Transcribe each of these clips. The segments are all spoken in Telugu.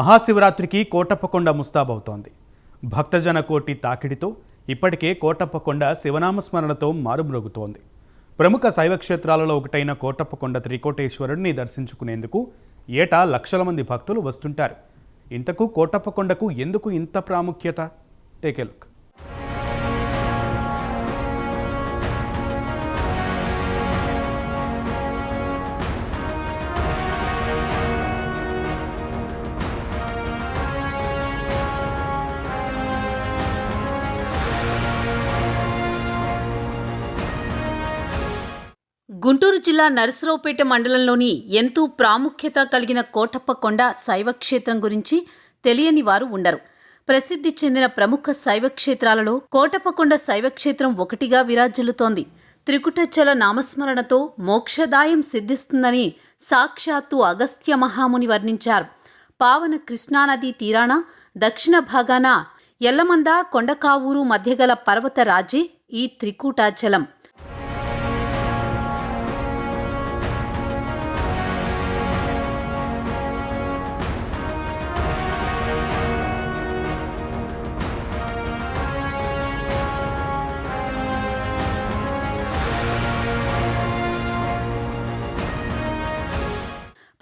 మహాశివరాత్రికి కోటప్పకొండ ముస్తాబవుతోంది. భక్తజన కోటి తాకిడితో ఇప్పటికే కోటప్పకొండ శివనామస్మరణతో మారుమ్రోగుతోంది. ప్రముఖ శైవ క్షేత్రాలలో ఒకటైన కోటప్పకొండ త్రికోటేశ్వరుడిని దర్శించుకునేందుకు ఏటా లక్షల మంది భక్తులు వస్తుంటారు. ఇంతకు కోటప్పకొండకు ఎందుకు ఇంత ప్రాముఖ్యత? టేకే లుక్. గుంటూరు జిల్లా నరసరావుపేట మండలంలోని ఎంతో ప్రాముఖ్యత కలిగిన కోటప్పకొండ శైవక్షేత్రం గురించి తెలియని వారు ఉండరు. ప్రసిద్ధి చెందిన ప్రముఖ శైవక్షేత్రాలలో కోటప్పకొండ శైవక్షేత్రం ఒకటిగా విరాజిల్లుతోంది. త్రికుటచల నామస్మరణతో మోక్షదాయం సిద్ధిస్తుందని సాక్షాత్తు అగస్త్య మహాముని వర్ణించారు. పావన కృష్ణానది తీరాన దక్షిణ భాగాన ఎల్లమంద కొండకావూరు మధ్యగల పర్వత రాజే ఈ త్రికూటాచలం.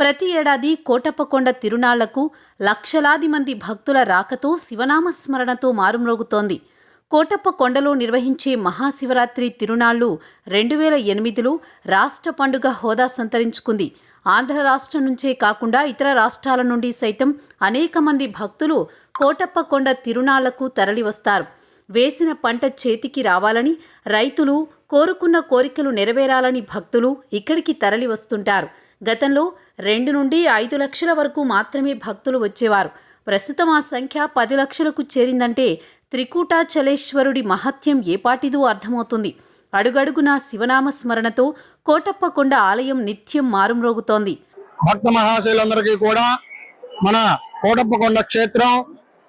ప్రతి ఏడాది కోటప్పకొండ తిరునాళ్ళకు లక్షలాది మంది భక్తుల రాకతో శివనామస్మరణతో మారుమ్రోగుతోంది. కోటప్పకొండలో నిర్వహించే మహాశివరాత్రి తిరునాళ్ళు రెండు వేల ఎనిమిదిలో రాష్ట్ర పండుగ హోదా సంతరించుకుంది. ఆంధ్ర రాష్ట్రం నుంచే కాకుండా ఇతర రాష్ట్రాల నుండి సైతం అనేక మంది భక్తులు కోటప్పకొండ తిరునాళ్ళకు తరలివస్తారు. వేసిన పంట చేతికి రావాలని రైతులు కోరుకున్న కోరికలు నెరవేరాలని భక్తులు ఇక్కడికి తరలి వస్తుంటారు గతంలో రెండు నుండి ఐదు లక్షల వరకు మాత్రమే భక్తులు వచ్చేవారు. ప్రస్తుతం ఆ సంఖ్య పది లక్షలకు చేరిందంటే త్రికూటాచలేశ్వరుడి మహత్యం ఏపాటిదో అర్థమవుతుంది. అడుగడుగునా శివనామ స్మరణతో కోటప్పకొండ ఆలయం నిత్యం మారుమ్రోగుతోంది. భక్త మహాశైలందరికీ కూడా మన కోటప్పకొండ క్షేత్రం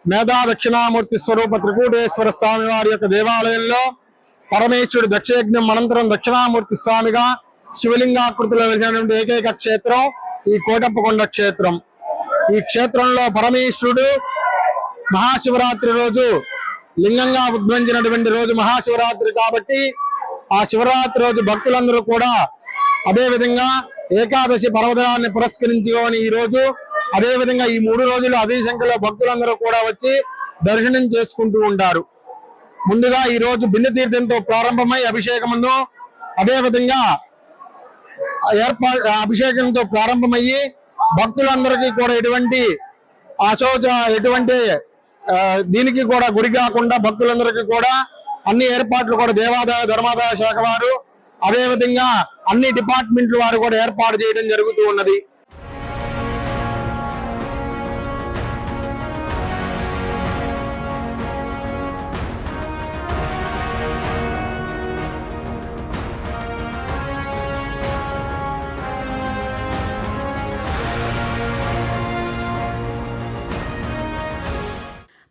మేధా దక్షిణామూర్తి స్వరూప త్రికూటేశ్వర స్వామి వారి యొక్క దేవాలయంలో పరమేశ్వరుడు దక్షయజ్ఞం అనంతరం దక్షిణామూర్తి స్వామిగా శివలింగాకృతిలో వెలిసినటువంటి ఏకైక క్షేత్రం ఈ కోటప్పకొండ క్షేత్రం. ఈ క్షేత్రంలో పరమేశ్వరుడు మహాశివరాత్రి రోజు లింగంగా ఉద్భవించినటువంటి రోజు మహాశివరాత్రి కాబట్టి ఆ శివరాత్రి రోజు భక్తులందరూ కూడా అదే విధంగా ఏకాదశి పర్వదినాన్ని పురస్కరించుకొని ఈ రోజు అదేవిధంగా ఈ మూడు రోజులు అదే సంఖ్యలో భక్తులందరూ కూడా వచ్చి దర్శనం చేసుకుంటూ ఉంటారు. ముందుగా ఈ రోజు భిన్నతీర్థంతో తీర్థంతో ప్రారంభమై అభిషేకమును అదేవిధంగా ఏర్పా అభిషేకంతో ప్రారంభమయ్యి భక్తులందరికీ కూడా ఎటువంటి అశోచ ఎటువంటి దీనికి కూడా గురి కాకుండా భక్తులందరికీ కూడా అన్ని ఏర్పాట్లు కూడా దేవాదాయ ధర్మాదాయ శాఖ వారు అదే విధంగా అన్ని డిపార్ట్మెంట్ల వారు కూడా ఏర్పాటు చేయడం జరుగుతూ ఉన్నది.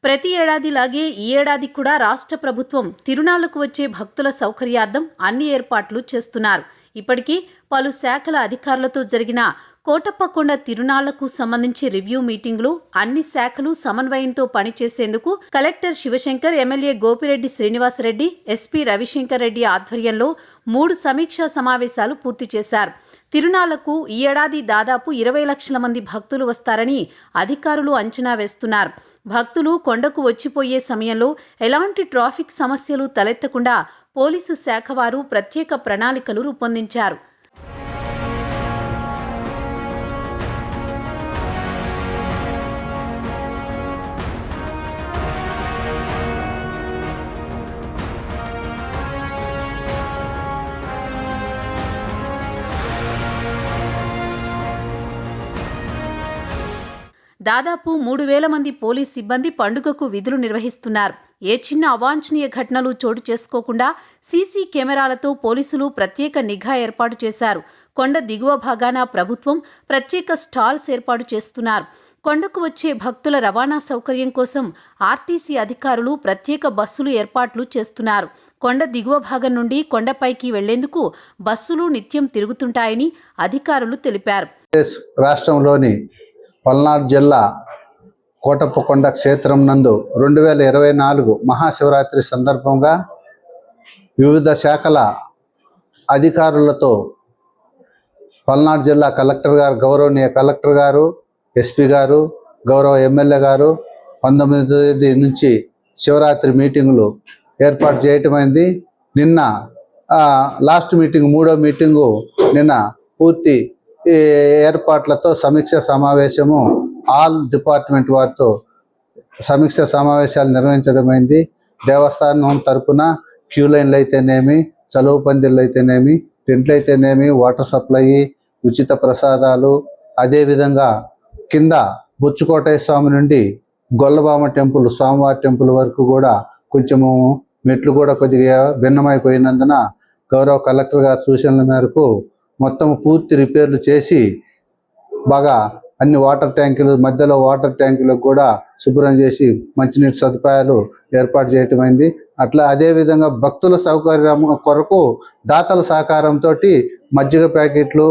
ప్రతి ఏడాదిలాగే ఈ ఏడాది కూడా రాష్ట్ర ప్రభుత్వం తిరునాళ్ళకు వచ్చే భక్తుల సౌకర్యార్థం అన్ని ఏర్పాట్లు చేస్తున్నారు. ఇప్పటికీ పలు శాఖల అధికారులతో జరిగిన కోటప్పకొండ తిరునాళ్ళకు సంబంధించి రివ్యూ మీటింగులు అన్ని శాఖలు సమన్వయంతో పనిచేసేందుకు collector Sivashankar MLA Gopireddy Srinivasareddy SP Ravishankar Reddy ఆధ్వర్యంలో మూడు సమీక్షా సమావేశాలు పూర్తి చేశారు. తిరునాళ్ళకు ఈ ఏడాది దాదాపు ఇరవై లక్షల మంది భక్తులు వస్తారని అధికారులు అంచనా వేస్తున్నారు. భక్తులు కొండకు వచ్చిపోయే సమయంలో ఎలాంటి ట్రాఫిక్ సమస్యలు తలెత్తకుండా పోలీసు శాఖ వారు ప్రత్యేక ప్రణాళికలు రూపొందించారు. దాదాపు మూడు వేల మంది పోలీస్ సిబ్బంది పండుగకు విధులు నిర్వహిస్తున్నారు. ఏ చిన్న అవాంఛనీయ ఘటనలు చోటు చేసుకోకుండా సీసీ కెమెరాలతో పోలీసులు ప్రత్యేక నిఘా ఏర్పాటు చేశారు. కొండ దిగువ భాగాన ప్రభుత్వం ప్రత్యేక స్టాల్స్ ఏర్పాటు చేస్తున్నారు. కొండకు వచ్చే భక్తుల రవాణా సౌకర్యం కోసం ఆర్టీసీ అధికారులు ప్రత్యేక బస్సులు ఏర్పాట్లు చేస్తున్నారు. కొండ దిగువ భాగం నుండి కొండపైకి వెళ్ళేందుకు బస్సులు నిత్యం తిరుగుతుంటాయని అధికారులు తెలిపారు. రాష్ట్రంలోని పల్నాడు జిల్లా కోటప్పకొండ క్షేత్రం నందు రెండు వేల ఇరవై నాలుగు మహాశివరాత్రి సందర్భంగా వివిధ శాఖల అధికారులతో పల్నాడు జిల్లా కలెక్టర్ గారు గౌరవనీయ కలెక్టర్ గారు ఎస్పీ గారు గౌరవ ఎమ్మెల్యే గారు పంతొమ్మిది తేదీ నుంచి శివరాత్రి మీటింగులు ఏర్పాటు చేయటమైంది నిన్న లాస్ట్ మీటింగ్ మూడో మీటింగు నిన్న పూర్తి ఏర్పాట్లతో సమీక్ష సమావేశము ఆల్ డిపార్ట్మెంట్ వారితో సమీక్ష సమావేశాలు నిర్వహించడమైంది. దేవస్థానం తరపున క్యూ లైన్లు అయితేనేమి చలువు పందిళ్ళు అయితేనేమి టెంట్లు అయితేనేమి వాటర్ సప్లై ఉచిత ప్రసాదాలు అదేవిధంగా కింద బుచ్చుకోటయ్య స్వామి నుండి గొల్లబామ టెంపుల్ స్వామివారి టెంపుల్ వరకు కూడా కొంచెము మెట్లు కూడా కొద్దిగా భిన్నమైపోయినందున గౌరవ కలెక్టర్ గారి సూచనల మేరకు మొత్తం పూర్తి రిపేర్లు చేసి బాగా అన్ని వాటర్ ట్యాంకులు మధ్యలో వాటర్ ట్యాంకులకు కూడా శుభ్రం చేసి మంచినీటి సదుపాయాలు ఏర్పాటు చేయటమైంది అట్లా అదేవిధంగా భక్తుల సౌకర్యం కొరకు దాతల సహకారంతో మజ్జిగ ప్యాకెట్లు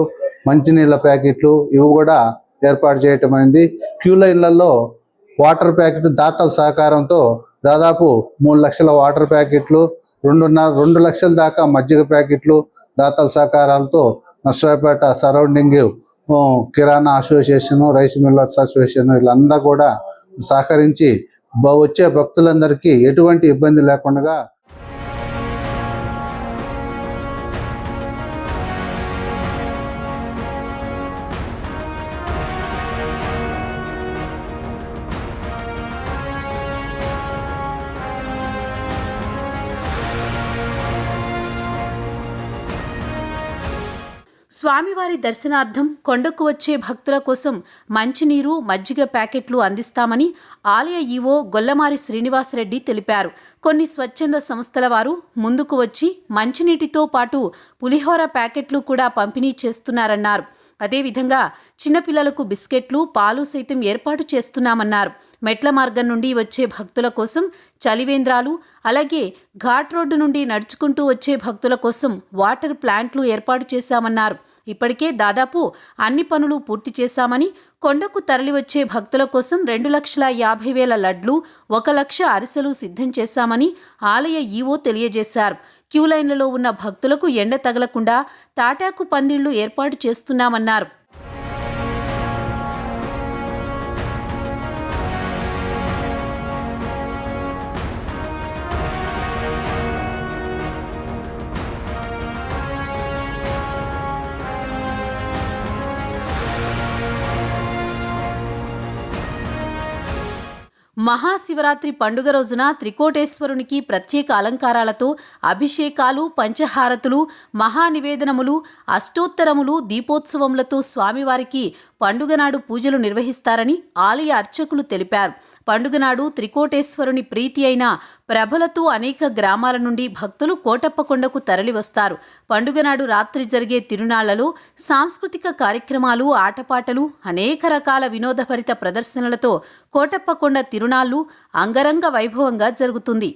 మంచినీళ్ళ ప్యాకెట్లు ఇవి కూడా ఏర్పాటు చేయటమైంది క్యూ లైన్లలో వాటర్ ప్యాకెట్ దాతల సహకారంతో దాదాపు మూడు లక్షల వాటర్ ప్యాకెట్లు రెండున్నర రెండు లక్షల దాకా మజ్జిగ ప్యాకెట్లు దాతల సహకారాలతో నర్సరావుపేట సరౌండింగ్ కిరాణా అసోసియేషన్ రైస్ మిల్లర్స్ అసోసియేషన్ వీళ్ళందరూ కూడా సహకరించి వచ్చే భక్తులందరికీ ఎటువంటి ఇబ్బంది లేకుండా స్వామివారి దర్శనార్థం కొండకు వచ్చే భక్తుల కోసం మంచినీరు మజ్జిగ ప్యాకెట్లు అందిస్తామని ఆలయ ఈవో గొల్లమారి శ్రీనివాసరెడ్డి తెలిపారు. కొన్ని స్వచ్ఛంద సంస్థల వారు ముందుకు వచ్చి మంచినీటితో పాటు పులిహోర ప్యాకెట్లు కూడా పంపిణీ చేస్తున్నారన్నారు. అదేవిధంగా చిన్నపిల్లలకు బిస్కెట్లు పాలు సైతం ఏర్పాటు చేస్తున్నామన్నారు. మెట్ల మార్గం నుండి వచ్చే భక్తుల కోసం చలివేంద్రాలు అలాగే ఘాట్ రోడ్డు నుండి నడుచుకుంటూ వచ్చే భక్తుల కోసం వాటర్ ప్లాంట్లు ఏర్పాటు చేశామన్నారు. ఇప్పటికే దాదాపు అన్ని పనులు పూర్తి చేశామని కొండకు తరలివచ్చే భక్తుల కోసం రెండు లక్షల యాభై వేల లడ్లు ఒక లక్ష అరిసెలు సిద్ధం చేశామని ఆలయ ఈవో తెలియజేశారు. క్యూ లైన్లలో ఉన్న భక్తులకు ఎండ తగలకుండా తాటాకు పందిళ్ళు ఏర్పాటు చేస్తున్నామన్నారు. మహాశివరాత్రి పండుగ రోజున త్రికోటేశ్వరునికి ప్రత్యేక అలంకారాలతో అభిషేకాలు పంచహారతులు మహానివేదనములు అష్టోత్తరములు దీపోత్సవములతో స్వామివారికి పండుగ నాడు పూజలు నిర్వహిస్తారని ఆలయ అర్చకులు తెలిపారు. పండుగ నాడు త్రికోటేశ్వరుని ప్రీతి అయిన ప్రభలతో అనేక గ్రామాల నుండి భక్తులు కోటప్పకొండకు తరలివస్తారు. పండుగ నాడు రాత్రి జరిగే తిరునాళ్ళలో సాంస్కృతిక కార్యక్రమాలు ఆటపాటలు అనేక రకాల వినోదభరిత ప్రదర్శనలతో కోటప్పకొండ తిరునాళ్ళు అంగరంగ వైభవంగా జరుగుతుంది.